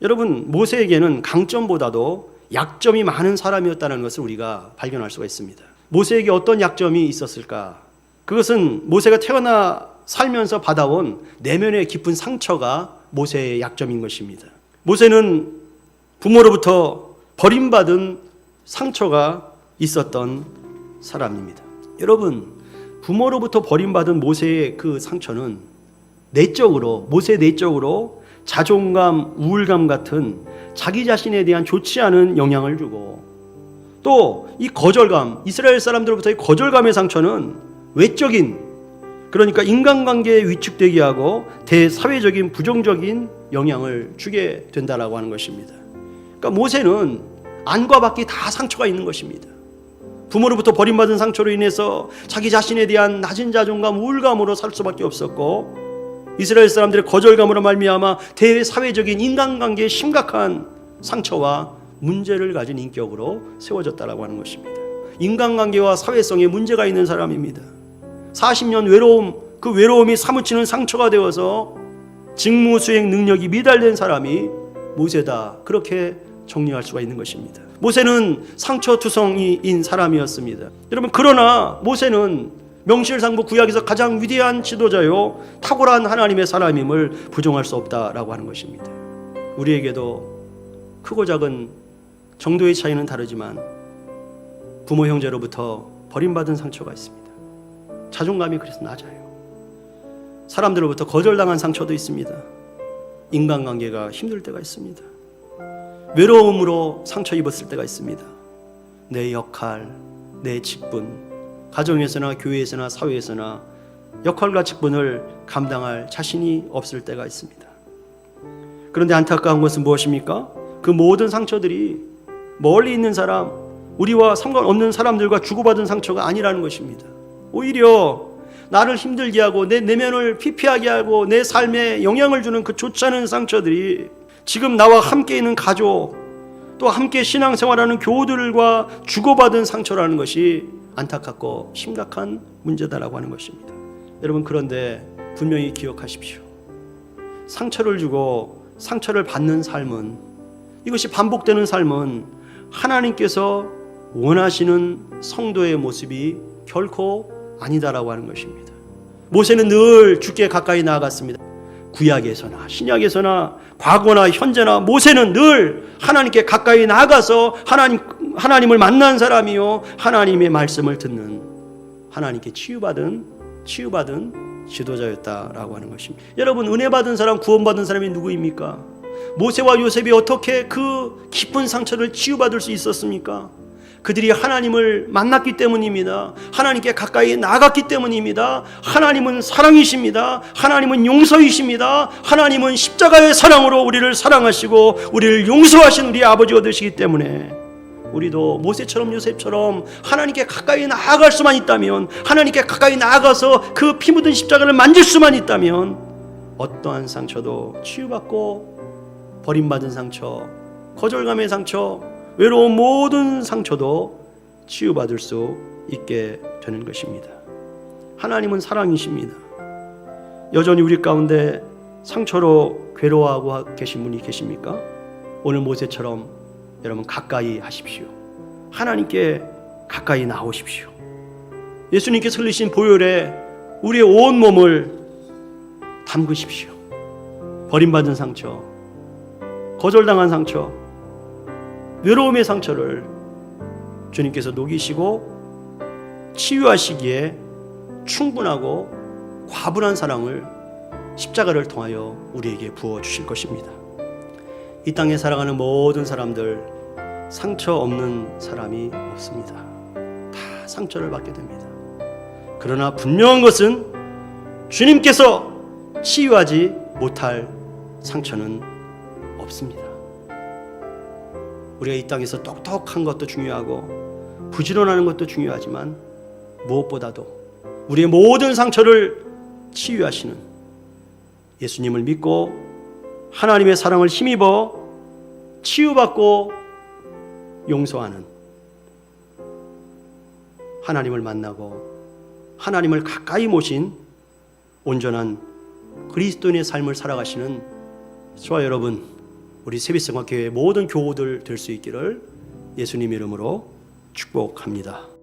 여러분 모세에게는 강점보다도 약점이 많은 사람이었다는 것을 우리가 발견할 수가 있습니다. 모세에게 어떤 약점이 있었을까? 그것은 모세가 태어나 살면서 받아온 내면의 깊은 상처가 모세의 약점인 것입니다. 모세는 부모로부터 버림받은 상처가 있었던 사람입니다. 여러분, 부모로부터 버림받은 모세의 그 상처는 내적으로, 모세 내적으로 자존감, 우울감 같은 자기 자신에 대한 좋지 않은 영향을 주고 또 이 거절감, 이스라엘 사람들로부터의 거절감의 상처는 외적인 그러니까 인간관계에 위축되게 하고 대사회적인 부정적인 영향을 주게 된다라고 하는 것입니다. 그러니까 모세는 안과 밖이 다 상처가 있는 것입니다. 부모로부터 버림받은 상처로 인해서 자기 자신에 대한 낮은 자존감, 우울감으로 살 수밖에 없었고 이스라엘 사람들의 거절감으로 말미암아 대사회적인 인간관계에 심각한 상처와 문제를 가진 인격으로 세워졌다라고 하는 것입니다. 인간관계와 사회성에 문제가 있는 사람입니다. 40년 외로움, 그 외로움이 사무치는 상처가 되어서 직무 수행 능력이 미달된 사람이 모세다. 그렇게 정리할 수가 있는 것입니다. 모세는 상처투성이인 사람이었습니다. 여러분 그러나 모세는 명실상부 구약에서 가장 위대한 지도자요 탁월한 하나님의 사람임을 부정할 수 없다라고 하는 것입니다. 우리에게도 크고 작은 정도의 차이는 다르지만 부모 형제로부터 버림받은 상처가 있습니다. 자존감이 그래서 낮아요. 사람들로부터 거절당한 상처도 있습니다. 인간관계가 힘들 때가 있습니다. 외로움으로 상처 입었을 때가 있습니다. 내 역할, 내 직분, 가정에서나 교회에서나 사회에서나 역할과 직분을 감당할 자신이 없을 때가 있습니다. 그런데 안타까운 것은 무엇입니까? 그 모든 상처들이 멀리 있는 사람, 우리와 상관없는 사람들과 주고받은 상처가 아니라는 것입니다. 오히려 나를 힘들게 하고 내 내면을 피폐하게 하고 내 삶에 영향을 주는 그 좋지 않은 상처들이 지금 나와 함께 있는 가족 또 함께 신앙생활하는 교우들과 주고받은 상처라는 것이 안타깝고 심각한 문제다라고 하는 것입니다. 여러분 그런데 분명히 기억하십시오. 상처를 주고 상처를 받는 삶은 이것이 반복되는 삶은 하나님께서 원하시는 성도의 모습이 결코 아니다라고 하는 것입니다. 모세는 늘 주께 가까이 나아갔습니다. 구약에서나 신약에서나 과거나 현재나 모세는 늘 하나님께 가까이 나가서 하나님 하나님을 만난 사람이요 하나님의 말씀을 듣는 하나님께 치유받은 치유받은 지도자였다라고 하는 것입니다. 여러분 은혜 받은 사람 구원 받은 사람이 누구입니까? 모세와 요셉이 어떻게 그 깊은 상처를 치유받을 수 있었습니까? 그들이 하나님을 만났기 때문입니다. 하나님께 가까이 나갔기 때문입니다. 하나님은 사랑이십니다. 하나님은 용서이십니다. 하나님은 십자가의 사랑으로 우리를 사랑하시고 우리를 용서하신 우리 아버지가 되시기 때문에 우리도 모세처럼 요셉처럼 하나님께 가까이 나아갈 수만 있다면 하나님께 가까이 나아가서 그 피 묻은 십자가를 만질 수만 있다면 어떠한 상처도 치유받고 버림받은 상처, 거절감의 상처, 외로운 모든 상처도 치유받을 수 있게 되는 것입니다. 하나님은 사랑이십니다. 여전히 우리 가운데 상처로 괴로워하고 계신 분이 계십니까? 오늘 모세처럼 여러분 가까이 하십시오. 하나님께 가까이 나오십시오. 예수님께서 흘리신 보혈에 우리의 온 몸을 담그십시오. 버림받은 상처, 거절당한 상처, 외로움의 상처를 주님께서 녹이시고 치유하시기에 충분하고 과분한 사랑을 십자가를 통하여 우리에게 부어 주실 것입니다. 이 땅에 살아가는 모든 사람들 상처 없는 사람이 없습니다. 다 상처를 받게 됩니다. 그러나 분명한 것은 주님께서 치유하지 못할 상처는 없습니다. 우리가 이 땅에서 똑똑한 것도 중요하고 부지런하는 것도 중요하지만 무엇보다도 우리의 모든 상처를 치유하시는 예수님을 믿고 하나님의 사랑을 힘입어 치유받고 용서하는 하나님을 만나고 하나님을 가까이 모신 온전한 그리스도인의 삶을 살아가시는 저와 여러분 우리 세비성과 교회 모든 교우들 될 수 있기를 예수님 이름으로 축복합니다.